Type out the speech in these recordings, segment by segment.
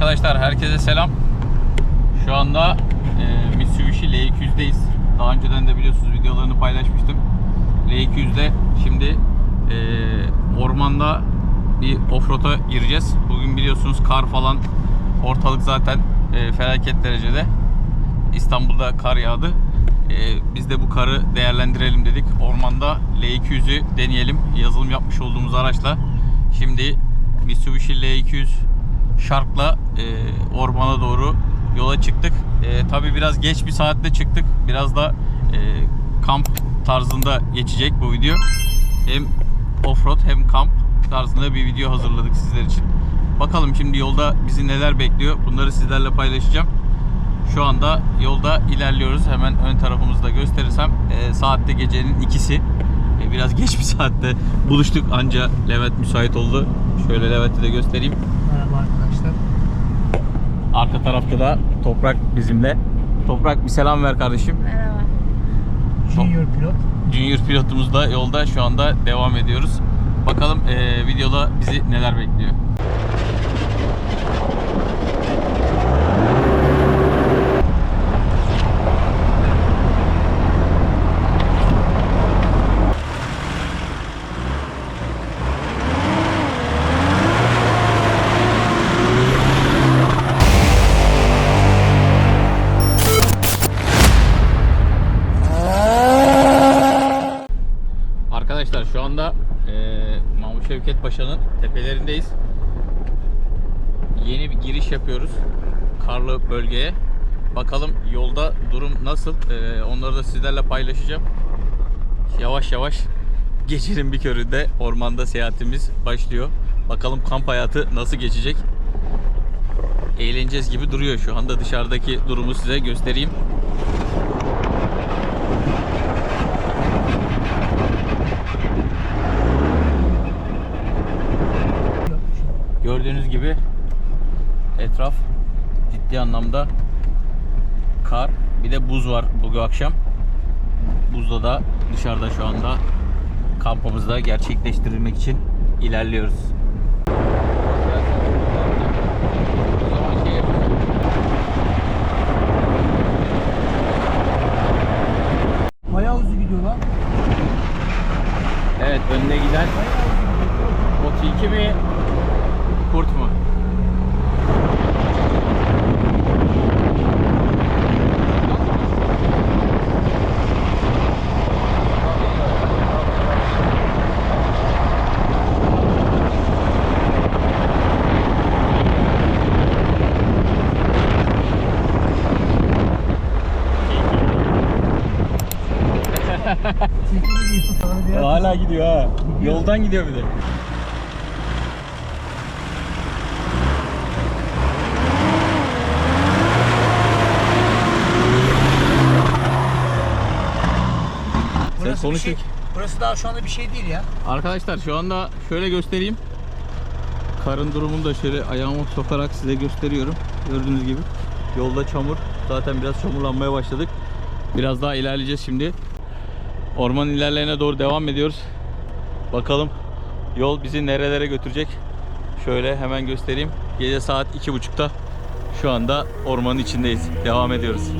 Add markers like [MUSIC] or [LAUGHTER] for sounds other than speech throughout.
Arkadaşlar herkese selam. Şu anda e, Mitsubishi L200'deyiz. Daha önceden de biliyorsunuz videolarını paylaşmıştım. L200'de şimdi e, ormanda bir offroad'a gireceğiz. Bugün biliyorsunuz kar falan ortalık zaten e, felaket derecede. İstanbul'da kar yağdı. E, biz de bu karı değerlendirelim dedik. Ormanda L200'ü deneyelim. Yazılım yapmış olduğumuz araçla. Şimdi Mitsubishi L200 Shark'la e, ormana doğru yola çıktık. E, Tabi biraz geç bir saatte çıktık. Biraz da e, kamp tarzında geçecek bu video. Hem offroad hem kamp tarzında bir video hazırladık sizler için. Bakalım şimdi yolda bizi neler bekliyor. Bunları sizlerle paylaşacağım. Şu anda yolda ilerliyoruz. Hemen ön tarafımızda gösterirsem e, saatte gecenin ikisi. E, biraz geç bir saatte buluştuk anca Levent müsait oldu. Şöyle Levent'i de göstereyim. Arka tarafta da Toprak bizimle. Toprak bir selam ver kardeşim. Merhaba. Junior pilot. Junior pilotumuz da yolda şu anda devam ediyoruz. Bakalım e, videoda bizi neler bekliyor. Şevket Paşa'nın tepelerindeyiz. Yeni bir giriş yapıyoruz karlı bölgeye. Bakalım yolda durum nasıl? E, onları da sizlerle paylaşacağım. Yavaş yavaş gecenin bir köründe ormanda seyahatimiz başlıyor. Bakalım kamp hayatı nasıl geçecek? Eğleneceğiz gibi duruyor şu anda. Dışarıdaki durumu size göstereyim. Gördüğünüz gibi etraf ciddi anlamda kar. Bir de buz var bugün akşam. Buzda da dışarıda şu anda kampımızda gerçekleştirilmek için ilerliyoruz. Bayağı hızlı gidiyor lan. Evet önüne giden Bayağı hızlı gidiyor. o tilki mi kurt mu? Hala gidiyor ha. Yoldan gidiyor bir de. Burası bir konuş şey. Burası daha şu anda bir şey değil ya. Arkadaşlar şu anda şöyle göstereyim. Karın durumunu da şöyle ayağımı sokarak size gösteriyorum. Gördüğünüz gibi. Yolda çamur. Zaten biraz çamurlanmaya başladık. Biraz daha ilerleyeceğiz şimdi. Orman ilerlerine doğru devam ediyoruz. Bakalım yol bizi nerelere götürecek. Şöyle hemen göstereyim. Gece saat 2.30'da şu anda ormanın içindeyiz. Devam ediyoruz.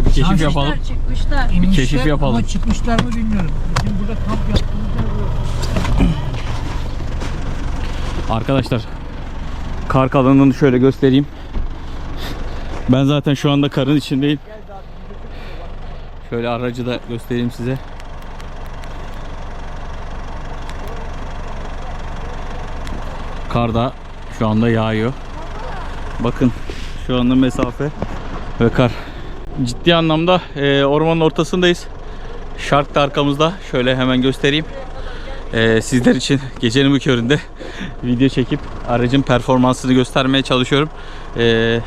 Önce bir keşif yapalım. Çıkmışlar. İnmişler keşif yapalım. Ama çıkmışlar mı bilmiyorum. Bizim burada kamp yaptığımız yer burası. Arkadaşlar kar kalınlığını şöyle göstereyim. Ben zaten şu anda karın içindeyim. Şöyle aracı da göstereyim size. Kar da şu anda yağıyor. Bakın şu anda mesafe ve kar. Ciddi anlamda e, ormanın ortasındayız. Şark da arkamızda. Şöyle hemen göstereyim. E, sizler için gecenin bu köründe [LAUGHS] video çekip aracın performansını göstermeye çalışıyorum. E,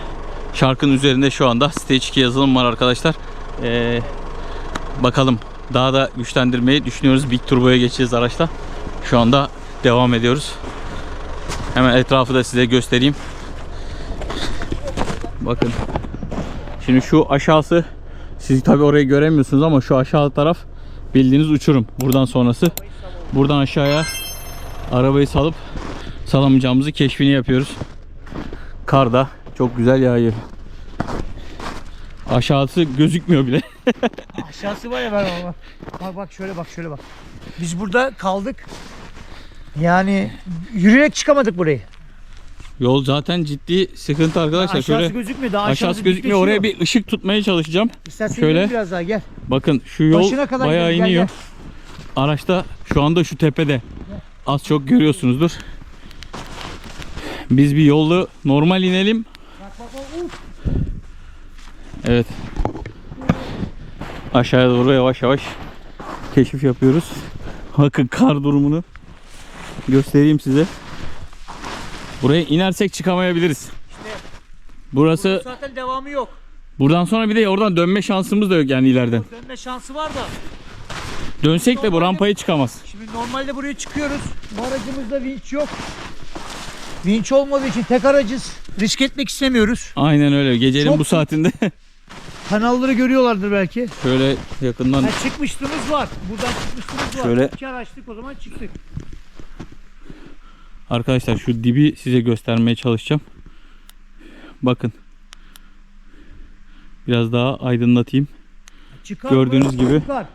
şarkın üzerinde şu anda Stage 2 yazılım var arkadaşlar. E, bakalım daha da güçlendirmeyi düşünüyoruz. Big Turbo'ya geçeceğiz araçta. Şu anda devam ediyoruz. Hemen etrafı da size göstereyim. Bakın. Şimdi şu aşağısı siz tabi orayı göremiyorsunuz ama şu aşağı taraf bildiğiniz uçurum. Buradan sonrası. Buradan aşağıya arabayı salıp salamayacağımızı keşfini yapıyoruz. Kar da çok güzel yağıyor. Aşağısı gözükmüyor bile. [LAUGHS] Aşağısı var ya ben ama. Bak bak şöyle bak şöyle bak. Biz burada kaldık. Yani yürüyerek çıkamadık burayı. Yol zaten ciddi sıkıntı arkadaşlar. aşağısı Şöyle gözükmüyor. Daha aşağısı gözükmüyor. Oraya bir ışık tutmaya çalışacağım. İstersen şöyle. biraz daha gel. Bakın şu yol Başına kadar bayağı gel, gel, iniyor. Araçta şu anda şu tepede. Az çok görüyorsunuzdur. Biz bir yolu normal inelim. Bak bak bak. Evet. Aşağıya doğru yavaş yavaş keşif yapıyoruz. Bakın kar durumunu göstereyim size. Buraya inersek çıkamayabiliriz. Burası Zaten devamı yok. buradan sonra bir de oradan dönme şansımız da yok yani ileriden. Dönme şansı var da. Dönsek de bu rampayı çıkamaz. Şimdi normalde buraya çıkıyoruz. Bu aracımızda vinç yok. Vinç olmadığı için tek aracız. Risk etmek istemiyoruz. Aynen öyle. Gecenin Çok bu saatinde [LAUGHS] Kanalları görüyorlardır belki. şöyle yakından Ha, çıkmışlığımız var. Buradan çıkmışlığımız var. Şöyle- İki araçtık o zaman çıktık. Arkadaşlar şu dibi size göstermeye çalışacağım. Bakın. Biraz daha aydınlatayım. Çıkar Gördüğünüz gibi. Çıkar.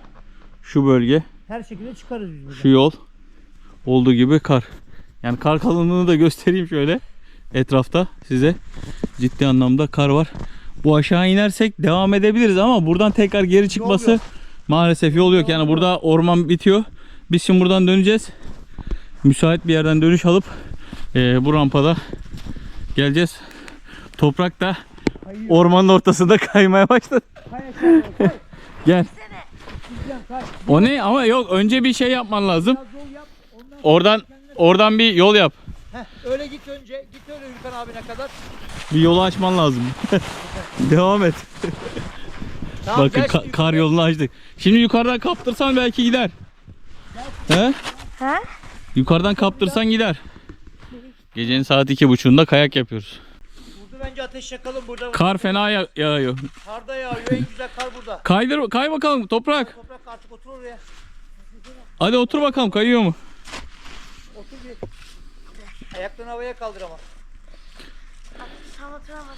Şu bölge, Her şekilde çıkarız biz buradan. şu yol olduğu gibi kar. Yani kar kalınlığını da göstereyim şöyle etrafta size. Ciddi anlamda kar var. Bu aşağı inersek devam edebiliriz ama buradan tekrar geri çıkması yok. maalesef yol yok. Yani burada orman bitiyor. Biz şimdi buradan döneceğiz. Müsait bir yerden dönüş alıp eee, bu rampada geleceğiz. Toprak da Kayıyor. ormanın ortasında kaymaya başladı. [LAUGHS] Gel. O ne? Ama yok önce bir şey yapman lazım. Yap. Oradan oradan bir yol yap. Heh, öyle git önce. Git öyle Ülkan abine kadar. Bir yolu açman lazım. [LAUGHS] Devam et. Tamam, Bakın gel ka- kar yolunu açtık. Şimdi yukarıdan kaptırsan belki gider. He? Ha? Yukarıdan kaptırsan gider. Gecenin saat iki buçuğunda kayak yapıyoruz. Burada bence ateş yakalım burada. Kar fena ya- yağıyor. Karda yağıyor. En güzel kar burada. Kaydır, kay bakalım toprak. Toprak artık otur oraya. Hadi otur bakalım kayıyor mu? Otur bir. Ayaklarını havaya kaldır ama. Tam oturamadım.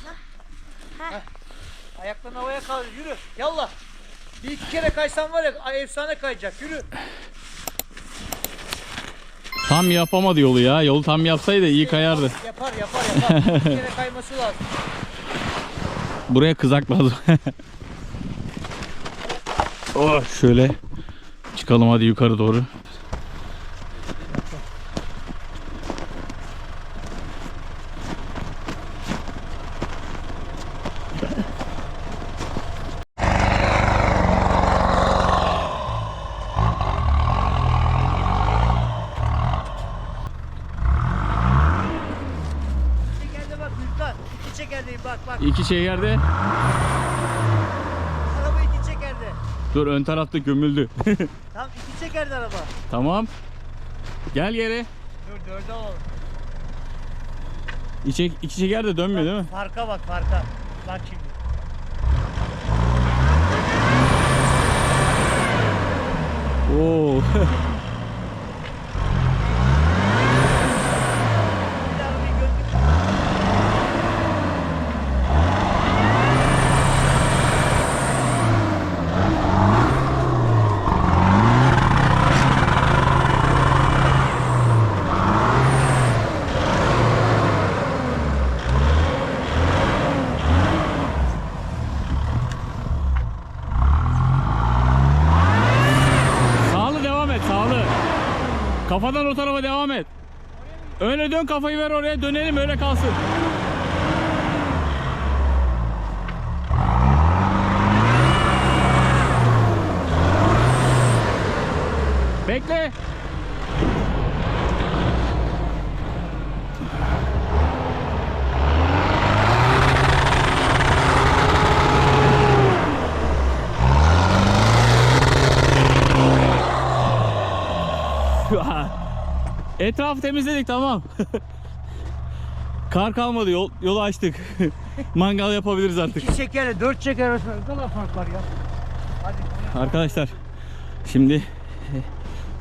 Ayaklarını havaya kaldır. Yürü. Yallah. Bir iki kere kaysan var ya ay, efsane kayacak. Yürü. Tam yapamadı yolu ya. Yolu tam yapsaydı iyi kayardı. Yapar yapar yapar. bir kere kayması lazım. [LAUGHS] Buraya kızak lazım. [LAUGHS] oh, şöyle çıkalım hadi yukarı doğru. Çekerde bak Ülkan. İki çekerdeyim bak bak. İki şey yerde. Araba iki çekerde. Dur ön tarafta gömüldü. [LAUGHS] Tamam iki çekerde araba. tamam. Gel geri. Dur dörde alalım. İki, iki çeker de dönmüyor değil mi? Farka bak farka. Bak şimdi. Oo. [LAUGHS] Bir arabayı gördük. Kafadan o tarafa devam et. Öyle dön kafayı ver oraya dönelim öyle kalsın. Bekle. Etrafı temizledik tamam. [LAUGHS] Kar kalmadı yol, yolu açtık. [LAUGHS] Mangal yapabiliriz artık. İki çekerle dört çeker arasında ne kadar fark var ya. Hadi. Arkadaşlar şimdi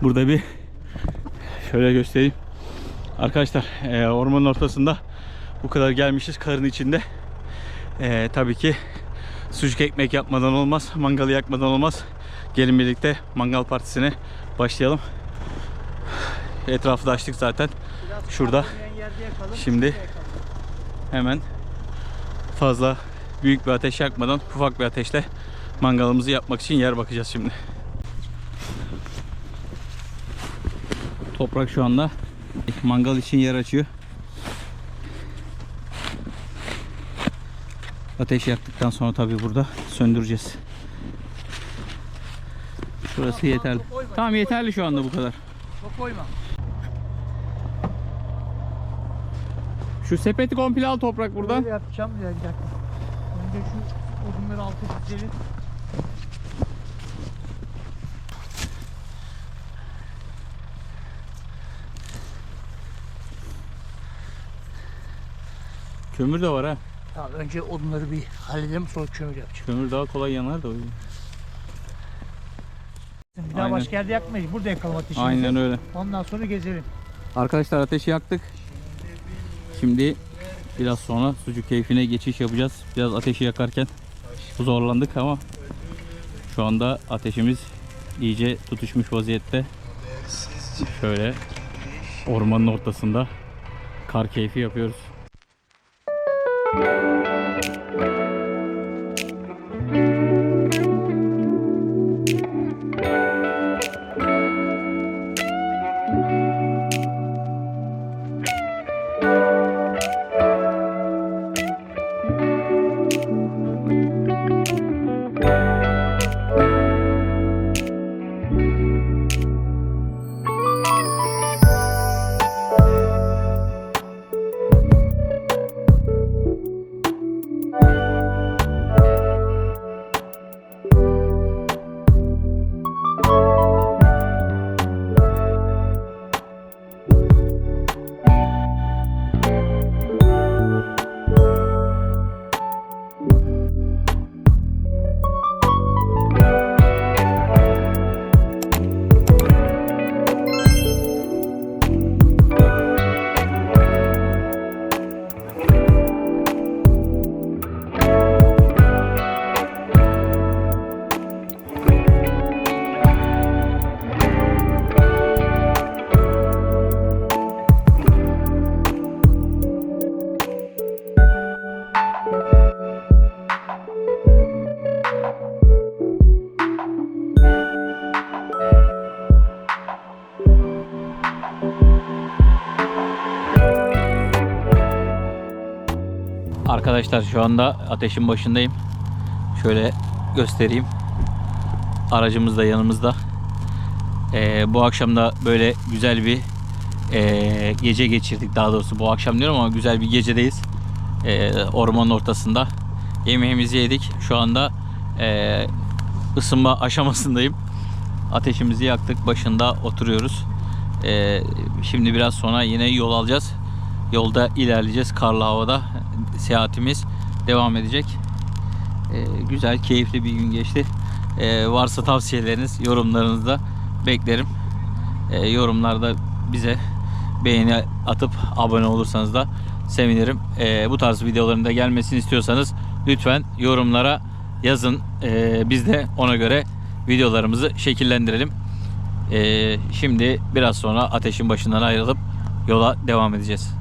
burada bir şöyle göstereyim. Arkadaşlar e, ormanın ortasında bu kadar gelmişiz karın içinde. E, tabii ki sucuk ekmek yapmadan olmaz. Mangalı yakmadan olmaz. Gelin birlikte mangal partisine başlayalım. Etrafı da açtık zaten. Şurada. Şimdi-. Hemen fazla büyük bir ateş yakmadan ufak bir ateşle mangalımızı yapmak için yer bakacağız şimdi. Toprak şu anda mangal için yer açıyor. Ateş yaktıktan sonra tabi burada söndüreceğiz. Şurası yeterli. Tamam yeterli şu anda bu kadar. Çok koyma. Şu sepeti komple al toprak buradan. Böyle yapacağım bir dakika. Önce şu odunları altı dizelim. Kömür de var ha. Tamam önce odunları bir halledelim sonra kömür yapacağım. Kömür daha kolay yanar da o yüzden. Bir daha Aynen. başka yerde yakmayız. Burada yakalım ateşimizi. Aynen öyle. Ondan sonra gezelim. Arkadaşlar ateşi yaktık. Şimdi biraz sonra sucuk keyfine geçiş yapacağız. Biraz ateşi yakarken zorlandık ama şu anda ateşimiz iyice tutuşmuş vaziyette. Şöyle ormanın ortasında kar keyfi yapıyoruz. Arkadaşlar şu anda ateşin başındayım. Şöyle göstereyim. Aracımız da yanımızda. Ee, bu akşam da böyle güzel bir ee, gece geçirdik. Daha doğrusu bu akşam diyorum ama güzel bir gecedeyiz. Ee, ormanın ortasında. Yemeğimizi yedik. Şu anda ee, ısınma [LAUGHS] aşamasındayım. Ateşimizi yaktık. Başında oturuyoruz. Ee, şimdi biraz sonra yine yol alacağız. Yolda ilerleyeceğiz karlı havada. Seyahatimiz devam edecek. Ee, güzel, keyifli bir gün geçti. Ee, varsa tavsiyeleriniz, yorumlarınızı da beklerim. Ee, yorumlarda bize beğeni atıp abone olursanız da sevinirim. Ee, bu tarz videoların da gelmesini istiyorsanız lütfen yorumlara yazın. Ee, biz de ona göre videolarımızı şekillendirelim. Ee, şimdi biraz sonra ateşin başından ayrılıp yola devam edeceğiz.